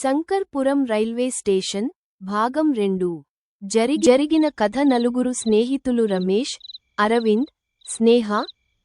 శంకర్పురం railway station భాగం రెండు. జరి జరిగిన కథ నలుగురు స్నేహితులు రమేష్ అరవింద్ స్నేహ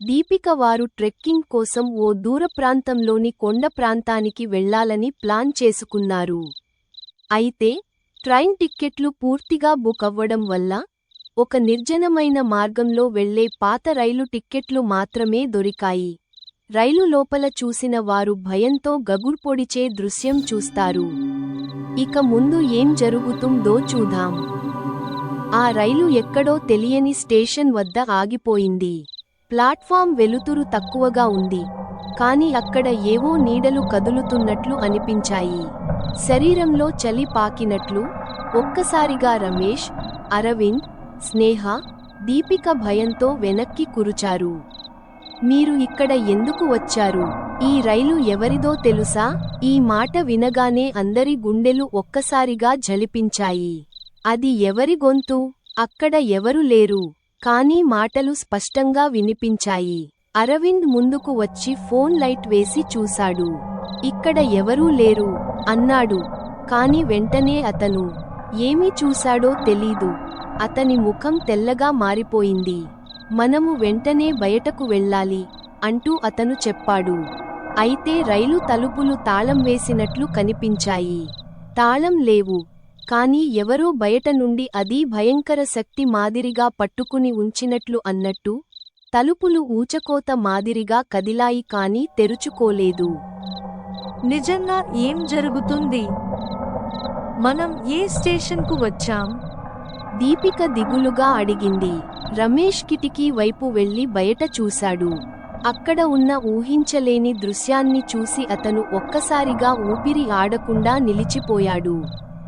దీపిక వారు ట్రెక్కింగ్ కోసం ఓ దూర ప్రాంతంలోని కొండ ప్రాంతానికి వెళ్ళాలని ప్లాన్ చేసుకున్నారు. అయితే ట్రైన్ టిక్కెట్లు పూర్తిగా బుక్ అవ్వడం వల్ల ఒక నిర్జనమైన మార్గంలో వెళ్ళే పాత రైలు టిక్కెట్లు మాత్రమే దొరికాయి. రైలు లోపల చూసిన వారు భయంతో గగుర్పొడిచే దృశ్యం చూస్తారు. ఇక ముందు ఏం జరుగుతుందో చూద్దాం. ఆ రైలు ఎక్కడో తెలియని స్టేషన్ వద్ద ఆగిపోయింది. ప్లాట్ఫామ్ వెలుతురు తక్కువగా ఉంది. కాని అక్కడ ఏవో నీడలు కదులుతున్నట్లు అనిపించాయి. శరీరంలో చలి పాకినట్లు ఒక్కసారిగా రమేష్ అరవింద్ స్నేహ దీపిక భయంతో వెనక్కి కురుచారు. మీరు ఇక్కడ ఎందుకు వచ్చారు? ఈ రైలు ఎవరిదో తెలుసా? ఈ మాట వినగానే అందరి గుండెలు ఒక్కసారిగా జలిపించాయి. అది ఎవరి గొంతు? అక్కడ ఎవరు లేరు? కానీ మాటలు స్పష్టంగా వినిపించాయి. అరవింద్ ముందుకు వచ్చి ఫోన్ లైట్ వేసి చూశాడు. ఇక్కడ ఎవరూ లేరు? అన్నాడు. కాని వెంటనే అతను ఏమి చూశాడో తెలీదు. అతని ముఖం తెల్లగా మారిపోయింది. మనము వెంటనే బయటకు వెళ్ళాలి అంటూ అతను చెప్పాడు. అయితే రైలు తలుపులు తాళం వేసినట్లు కనిపించాయి. తాళం లేవు. కాని ఎవరో బయట నుండి అది భయంకర శక్తి మాదిరిగా పట్టుకుని ఉంచినట్లు అన్నట్టు తలుపులు ఊచకోత మాదిరిగా కదిలాయి కాని తెరుచుకోలేదు. నిజంగా ఏం జరుగుతుంది? మనం ఏ స్టేషన్కు వచ్చాం? దీపిక దిగులుగా అడిగింది. రమేష్ కిటికీ వైపు వెళ్ళి బయట చూశాడు. అక్కడ ఉన్న ఊహించలేని దృశ్యాన్ని చూసి అతను ఒక్కసారిగా ఊపిరి ఆడకుండా నిలిచిపోయాడు.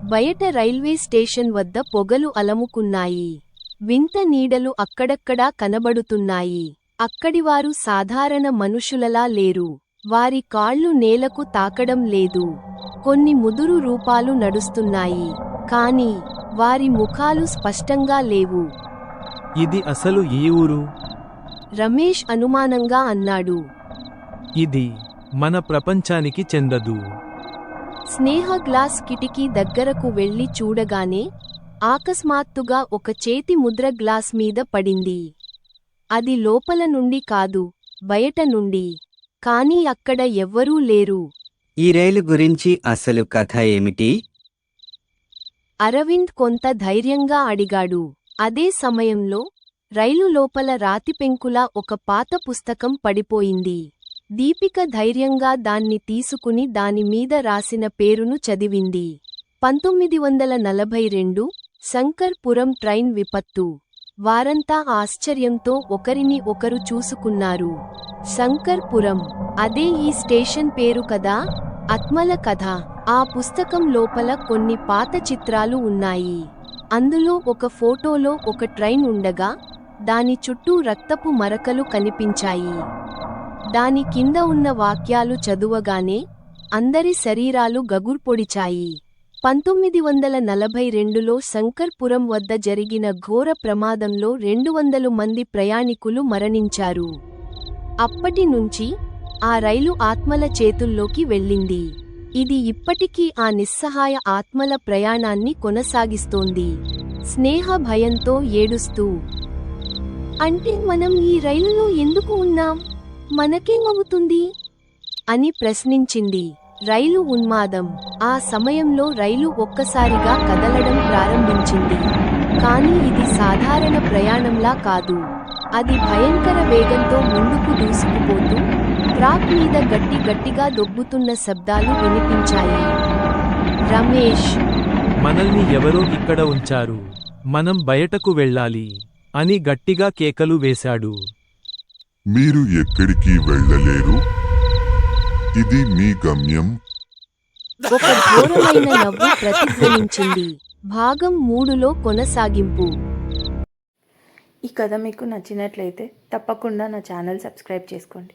బయట రైల్వే స్టేషన్ వద్ద పొగలు అలముకున్నాయి. వింత నీడలు అక్కడక్కడా కనబడుతున్నాయి. అక్కడివారు సాధారణ మనుషులలా లేరు. వారి కాళ్ళు నేలకు తాకడం లేదు. కొన్ని ముదురు రూపాలు నడుస్తున్నాయి. కాని వారి ముఖాలు స్పష్టంగా లేవు. ఇది అసలు ఏ ఊరు? రమేష్ అనుమానంగా అన్నాడు. ఇది మన ప్రపంచానికి చెందదు. స్నేహ గ్లాస్ కిటికీ దగ్గరకు వెళ్ళి చూడగానే ఆకస్మాత్తుగా ఒక చేతి ముద్ర గ్లాస్ మీద పడింది. అది లోపల నుండి కాదు బయట నుండి. కానీ అక్కడ ఎవ్వరూ లేరు. ఈ రైలు గురించి అసలు కథ ఏమిటి? అరవింద్ కొంత ధైర్యంగా అడిగాడు. అదే సమయంలో రైలు లోపల రాతిపెంకులా ఒక పాత పుస్తకం పడిపోయింది. దీపిక ధైర్యంగా దాన్ని తీసుకుని దానిమీద రాసిన పేరును చదివింది. పంతొమ్మిది వందల నలభై రెండు శంకర్పురం ట్రైన్ విపత్తు. వారంతా ఆశ్చర్యంతో ఒకరిని ఒకరు చూసుకున్నారు. శంకర్పురం అదే ఈ స్టేషన్ పేరు కదా? ఆత్మల కథ. ఆ పుస్తకం లోపల కొన్ని పాత చిత్రాలు ఉన్నాయి. అందులో ఒక ఫోటోలో ఒక ట్రైన్ ఉండగా దాని చుట్టూ రక్తపు మరకలు కనిపించాయి. దాని కింద ఉన్న వాక్యాలు చదువగానే అందరి శరీరాలు గగుర్పొడిచాయి. పంతొమ్మిది వందల నలభై రెండులో శంకర్పురం వద్ద జరిగిన ఘోర ప్రమాదంలో రెండు వందలు మంది ప్రయాణికులు మరణించారు. అప్పటి నుంచి ఆ రైలు ఆత్మల చేతుల్లోకి వెళ్ళింది. ఇది ఇప్పటికీ ఆ నిస్సహాయ ఆత్మల ప్రయాణాన్ని కొనసాగిస్తోంది. స్నేహ భయంతో ఏడుస్తూ అంటే మనం ఈ రైలులో ఎందుకు ఉన్నాం? మనకేమవుతుంది? అని ప్రశ్నించింది. రైలు ఉన్మాదం. ఆ సమయంలో రైలు ఒక్కసారిగా కదలడం ప్రారంభించింది. కానీ ఇది సాధారణ ప్రయాణంలా కాదు. అది భయంకర వేగంతో ముందుకు దూసుకుపోతూ ట్రాక్ మీద గట్టి గట్టిగా దొబ్బుతున్న శబ్దాలు వినిపించాయి. రమేష్. మనల్ని ఎవరో ఇక్కడ ఉంచారు. మనం బయటకు వెళ్ళాలి అని గట్టిగా కేకలు వేశాడు. మీరు ఎక్కడికి వెళ్ళలేరు? ఇది మీ గమ్యం. ఒక ఘోరమైన నవ్వు ప్రతిధ్వనించింది. భాగం మూడులో కొనసాగింపు. ఈ కథ మీకు నచ్చినట్లయితే తప్పకుండా నా ఛానల్ సబ్స్క్రైబ్ చేసుకోండి.